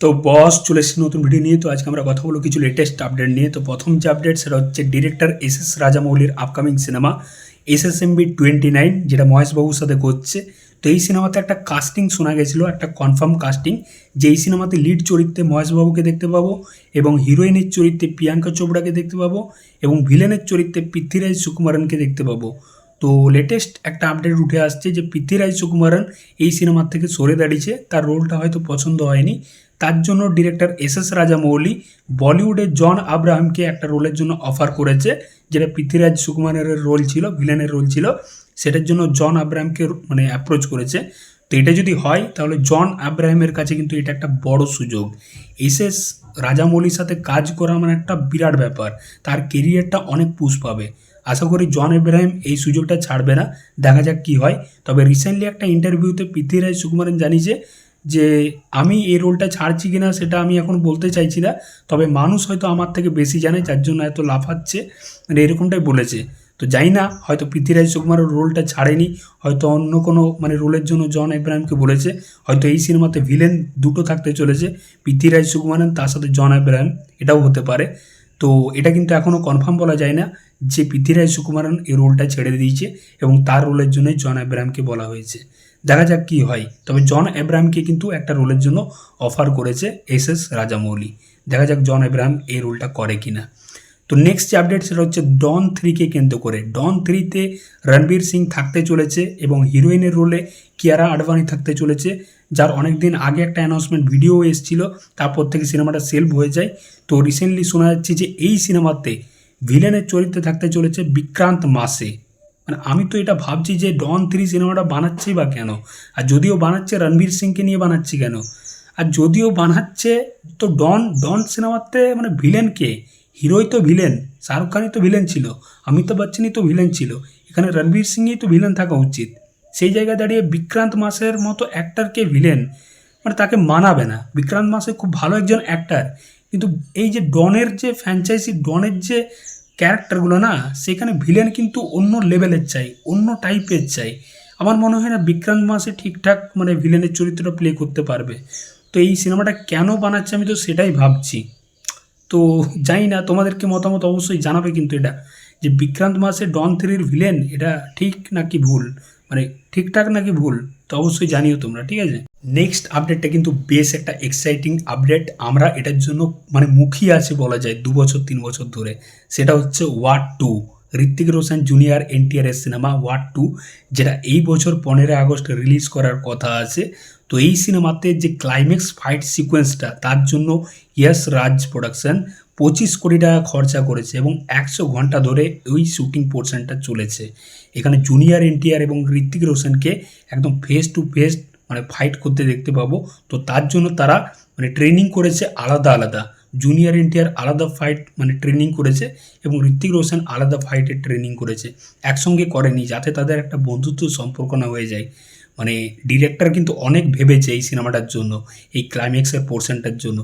তো বস চলে এসেছি নতুন ভিডিও নিয়ে। তো আজকে আমরা কথা বলব কিছু লেটেস্ট আপডেট নিয়ে। তো প্রথম যে আপডেট সেটা হচ্ছে director S S রাজামৌলির upcoming cinema S S M B twenty nine যেটা মহেশবাবুর সাথে করছে। তো এই সিনেমাতে একটা কাস্টিং শোনা গেছিল, একটা কনফার্ম কাস্টিং যে এই সিনেমাতে লিড চরিত্রে মহেশবাবুকে দেখতে পাবো এবং হিরোইনের চরিত্রে প্রিয়াঙ্কা চোপড়াকে দেখতে পাবো এবং ভিলেনের চরিত্রে পৃথ্বীরাজ সুকুমারনকে দেখতে পাবো। তো লেটেস্ট একটা আপডেট উঠে আসছে যে পৃথ্বীরাজ সুকুমারন এই সিনেমার থেকে সরে দাঁড়িয়েছে। তার রোলটা হয়তো পছন্দ হয়নি। তার জন্য ডিরেক্টর এস এস রাজামৌলি বলিউডের জন আব্রাহামকে একটা রোলের জন্য অফার করেছে, যেটা পৃথ্বীরাজ সুকুমারের রোল ছিল ভিলেনের রোল ছিল, সেটার জন্য জন আব্রাহামকে মানে অ্যাপ্রোচ করেছে। তো এটা যদি হয়, তাহলে জন আব্রাহামের কাছে কিন্তু এটা একটা বড় সুযোগ। এস এস রাজামৌলির সাথে কাজ করা মানে একটা বিরাট ব্যাপার। তার কেরিয়ারটা অনেক পুশ পাবে। আশা করি জন এব্রাহিম এই সুযোগটা ছাড়বে না। দেখা যাক কি হয়। তবে রিসেন্টলি একটা ইন্টারভিউতে পৃথ্বীরাজ সুকুমারন জানিয়েছে যে আমি এই রোলটা ছাড়ছি কিনা সেটা আমি এখন বলতে চাইছি না, তবে মানুষ হয়তো আমার থেকে বেশি জানে, যার জন্য এত লাফাচ্ছে। মানে এরকমটাই বলেছে। তো জানি না, হয়তো পৃথ্বীরাজ সুকুমারের রোলটা ছাড়েনি, হয়তো অন্য কোনো মানে রোলের জন্য জন এব্রাহিমকে বলেছে, হয়তো এই সিনেমাতে ভিলেন দুটো থাকতে চলেছে, পৃথ্বীরাজ সুকুমারন তার সাথে জন এব্রাহিম, এটাও হতে পারে। তো এটা কিন্তু এখনও কনফার্ম বলা যায় না যে পৃথ্বীরাজ সুকুমারন এই রোলটা ছেড়ে দিয়েছে এবং তার রোলের জন্যই জন এব্রাহিমকে বলা হয়েছে। দেখা যাক কি হয়। তবে জন এব্রাহিমকে কিন্তু একটা রোলের জন্য অফার করেছে এস এস রাজামৌলি। দেখা যাক জন এব্রাহিম এই রোলটা করে কিনা। তো নেক্সট যে আপডেট সেটা হচ্ছে ডন থ্রিকে কেন্দ্র করে। ডন থ্রিতে রণবীর সিং থাকতে চলেছে এবং হিরোইনের রোলে কিয়ারা আডবাণী থাকতে চলেছে, যার অনেক দিন আগে একটা অ্যানাউন্সমেন্ট ভিডিও এসেছিল, তারপর থেকে সিনেমাটা সেলভ হয়ে যায়। তো রিসেন্টলি শোনা যাচ্ছে যে এই সিনেমাতে ভিলেনের চরিত্রে থাকতে চলেছে বিক্রান্ত মাসে। মানে আমি তো এটা ভাবছি যে ডন থ্রি সিনেমাটা বানাচ্ছেই বা কেন? আর যদিও বানাচ্ছে রণবীর সিংকে নিয়ে বানাচ্ছি কেন? আর যদিও বানাচ্ছে, তো ডন ডন সিনেমাতে মানে ভিলেন কে? হিরোই তো ভিলেন শাহরুখ খানই তো ভিলেন ছিল, অমিতাভ বচ্চনই তো ভিলেন ছিল, এখানে রণবীর সিংই তো ভিলেন থাকা উচিত। সেই জায়গায় দাঁড়িয়ে বিক্রান্ত মাসের মতো অ্যাক্টারকে ভিলেন মানে তাকে মানাবে না। বিক্রান্ত মাসে খুব ভালো একজন অ্যাক্টার কিন্তু এই যে ডনের যে ফ্র্যাঞ্চাইজি ডনের যে ক্যারেক্টারগুলো না, সেখানে ভিলেন কিন্তু অন্য লেভেলের চাই, অন্য টাইপের চাই। আমার মনে হয় না বিক্রান্ত মাসে ঠিকঠাক মানে ভিলেনের চরিত্রটা প্লে করতে পারবে। তো এই সিনেমাটা কেন বানাচ্ছে আমি তো সেটাই ভাবছি। তো জানি না, তোমাদেরকে মতামত অবশ্যই জানাবে কিন্তু এটা, যে বিক্রান্ত মাসে ডন থ্রির ভিলেন এটা ঠিক নাকি ভুল? মানে ঠিকঠাক নাকি ভুল? তো অবশ্যই জানিও তোমরা, ঠিক আছে? নেক্সট আপডেটটা কিন্তু বেশ একটা এক্সাইটিং আপডেট আমরা এটার জন্য মানে মুখিয়ে আছে বলা যায় দু বছর, তিন বছর ধরে। সেটা হচ্ছে war two Hrithik Roshan junior এনটিআরের cinema war two যেটা এই বছর পনেরোই আগস্ট রিলিজ করার কথা আছে। তো এই সিনেমাতে যে ক্লাইম্যাক্স ফাইট সিকোয়েন্সটা তার জন্য ইয়াস রাজ প্রোডাকশন পঁচিশ কোটি টাকা খরচা করেছে এবং একশো ঘণ্টা ধরে ওই শুটিং পোর্শনটা চলেছে। এখানে জুনিয়র এনটিআর এবং ঋত্বিক রোশনকে একদম ফেস টু ফেস মানে ফাইট করতে দেখতে পাবো। তো তার জন্য তারা মানে ট্রেনিং করেছে আলাদা আলাদা। জুনিয়র এনটিআর আলাদা ফাইট মানে ট্রেনিং করেছে এবং ঋত্বিক রোশন আলাদা ফাইটের ট্রেনিং করেছে। একসঙ্গে করেনি, যাতে তাদের একটা বন্ধুত্ব সম্পর্ক না হয়ে যায়। মানে ডিরেক্টর কিন্তু অনেক ভেবেছে এই সিনেমাটার জন্য, এই ক্লাইম্যাক্সের পোর্শনটার জন্য।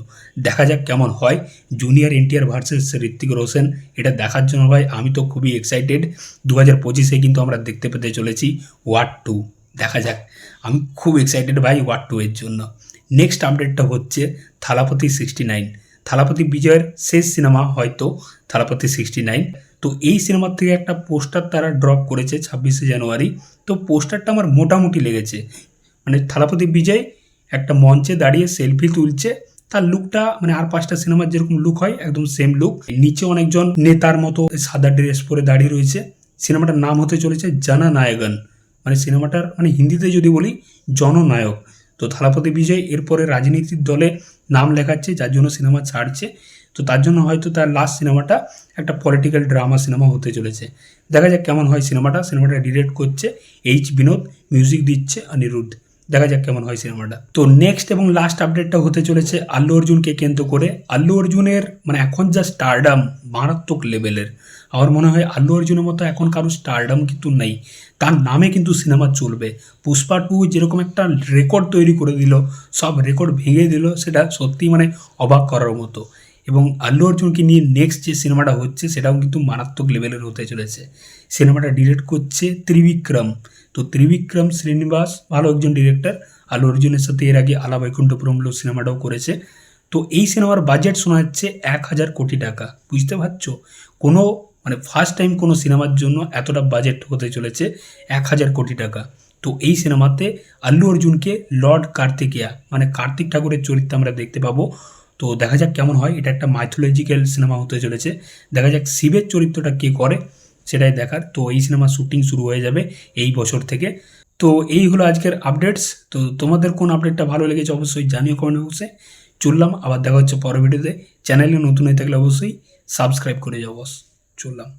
দেখা যাক কেমন হয়। Junior NTR versus Hrithik Roshan, এটা দেখার জন্য ভাই আমি তো খুবই এক্সাইটেড দু হাজার পঁচিশে কিন্তু আমরা দেখতে পেতে চলেছি। ওয়ার টু দেখা যাক। আমি খুব এক্সাইটেড ভাই ওয়ার টু এর জন্য। নেক্সট আপডেটটা হচ্ছে থালাপতি সিক্সটি নাইন থালাপতি বিজয়ের শেষ সিনেমা হয়তো থালাপতি সিক্সটি নাইন তো এই সিনেমার থেকে একটা পোস্টার তারা ড্রপ করেছে ছাব্বিশে জানুয়ারি। তো পোস্টারটা আমার মোটামুটি লেগেছে। মানে থালাপতি বিজয় একটা মঞ্চে দাঁড়িয়ে সেলফি তুলছে। তার লুকটা মানে আর পাঁচটা সিনেমার যেরকম লুক হয়, একদম সেম লুক নিচে অনেকজন নেতার মতো সাদা ড্রেস পরে দাঁড়িয়ে রয়েছে। সিনেমাটার নাম হতে চলেছে জানা নায়গন। মানে সিনেমাটার মানে হিন্দিতে যদি বলি, জননায়ক। তো থালাপতি বিজয় এরপরে রাজনীতির দলে নাম লেখাচ্ছে, যার জন্য সিনেমা ছাড়ছে। তো তার জন্য হয়তো তার লাস্ট সিনেমাটা একটা পলিটিক্যাল ড্রামা সিনেমা হতে চলেছে। দেখা যাক কেমন হয় সিনেমাটা। সিনেমাটা ডিরেক্ট করছে এইচ বিনোদ মিউজিক দিচ্ছে অনিরুদ্ধ। দেখা যাক কেমন হয় সিনেমাটা। তো নেক্সট এবং লাস্ট আপডেটটা হতে চলেছে আল্লু অর্জুনকে কেন্দ্র করে। আল্লু অর্জুনের মানে এখন যা স্টারডাম মারাত্মক লেভেলের আমার মনে হয় আল্লু অর্জুনের মতো এখন কারও স্টারডাম কিন্তু নেই। তার নামে কিন্তু সিনেমা চলবে। পুষ্পা টু যেরকম একটা রেকর্ড তৈরি করে দিল, সব রেকর্ড ভেঙে দিল, সেটা সত্যি মানে অবাক করার মতো। এবং আল্লু অর্জুনকে নিয়ে নেক্সট যে সিনেমাটা হচ্ছে, সেটাও কিন্তু মারাত্মক লেভেলের হতে চলেছে। সিনেমাটা ডিরেক্ট করছে ত্রিবিক্রম। তো ত্রিবিক্রম শ্রীনিবাস ভালো একজন ডিরেক্টর আল্লু অর্জুনের সাথে এর আগে আলা বৈকুণ্ঠপুরমলো সিনেমাটাও করেছে। তো এই সিনেমার বাজেট শোনা যাচ্ছে এক হাজার কোটি টাকা। বুঝতে পারছ? কোনো মানে ফার্স্ট টাইম কোনো সিনেমার জন্য এতটা বাজেট হতে চলেছে এক হাজার কোটি টাকা। তো এই সিনেমাতে আল্লু অর্জুনকে লর্ড কার্তিকিয়া মানে কার্তিক ঠাকুরের চরিত্র আমরা দেখতে পাবো। তো দেখা যাক কেমন হয়, এটা একটা মাইথোলজিক্যাল সিনেমা হতে চলেছে। দেখা যাক শিবের চরিত্রটা কে করে, সেটাই দেখার। তো এই সিনেমার শুটিং শুরু হয়ে যাবে এই বছর থেকে। তো এই হলো আজকের আপডেটস তো তোমাদের কোন আপডেটটা ভালো লেগেছে অবশ্যই জানিও কমেন্ট বক্সে চললাম, আবার দেখা হচ্ছে পরের ভিডিওতে চ্যানেলে নতুন হয়ে থাকলে অবশ্যই সাবস্ক্রাইব করে যাও চললাম